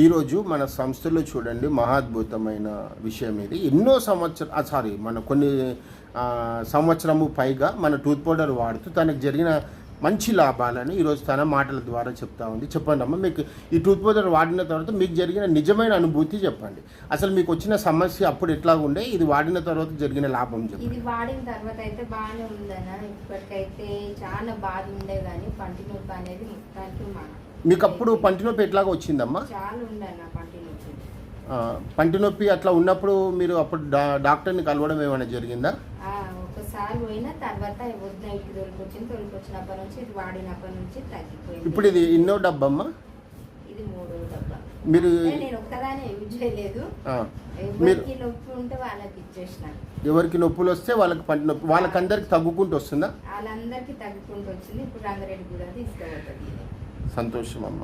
ఈరోజు మన సంస్థలో చూడండి మహాద్భుతమైన విషయం ఇది. ఎన్నో సంవత్సరం సారీ మన కొన్ని సంవత్సరము పైగా మన టూత్ పౌడర్ వాడుతూ తనకు జరిగిన మంచి లాభాలను ఈరోజు తన మాటల ద్వారా చెప్తా ఉంది. చెప్పండి అమ్మ మీకు ఈ టూత్ పౌడర్ వాడిన తర్వాత మీకు జరిగిన నిజమైన అనుభూతి చెప్పండి. అసలు మీకు వచ్చిన సమస్య అప్పుడు ఎట్లా ఉండే? ఇది వాడిన తర్వాత జరిగిన లాభం చెప్పండి. ఇది వాడిన తర్వాత అయితే బాగానే ఉందన్న. ఇప్పటికైతే చాలా బాధ ఉండే కానీ పంటి నొప్పి అనేది మొత్తానికి మీకు అప్పుడు పంటి నొప్పి ఎట్లాగా వచ్చిందమ్మా? పంటి నొప్పి. అట్లా ఉన్నప్పుడు మీరు అప్పుడు డాక్టర్ని కలవడం ఏమైనా జరిగిందా? ఆ, ఒకసారి పోయిన తర్వాత వద్దు ఇంటికి తోలుకొచ్చింది తోలుకొచ్చినప్పటి నుంచి ఇది వాడినప్పటి నుంచి తగ్గిపోయింది. ఇప్పుడు ఇది ఎన్నో డబ్బమ్మా? ఇది మూడో డబ్బా. మీరు అంటే నేను ఒక్కదానే యూజ్ చేయలేదు. ఆ, మీరు ఎవరికి నొప్పి ఉంటే వాళ్ళకి ఇచ్చేసిన. ఎవరికి నొప్పులు వస్తే వాళ్ళకి పంటి నొప్పి వాళ్ళకందరికి తగ్గుకుంటూ వస్తుందా? వాళ్ళందరికీ తగ్గుకుంటూ వచ్చింది. ఇప్పుడు రంగారెడ్డి కూడా సంతోషం అమ్మ.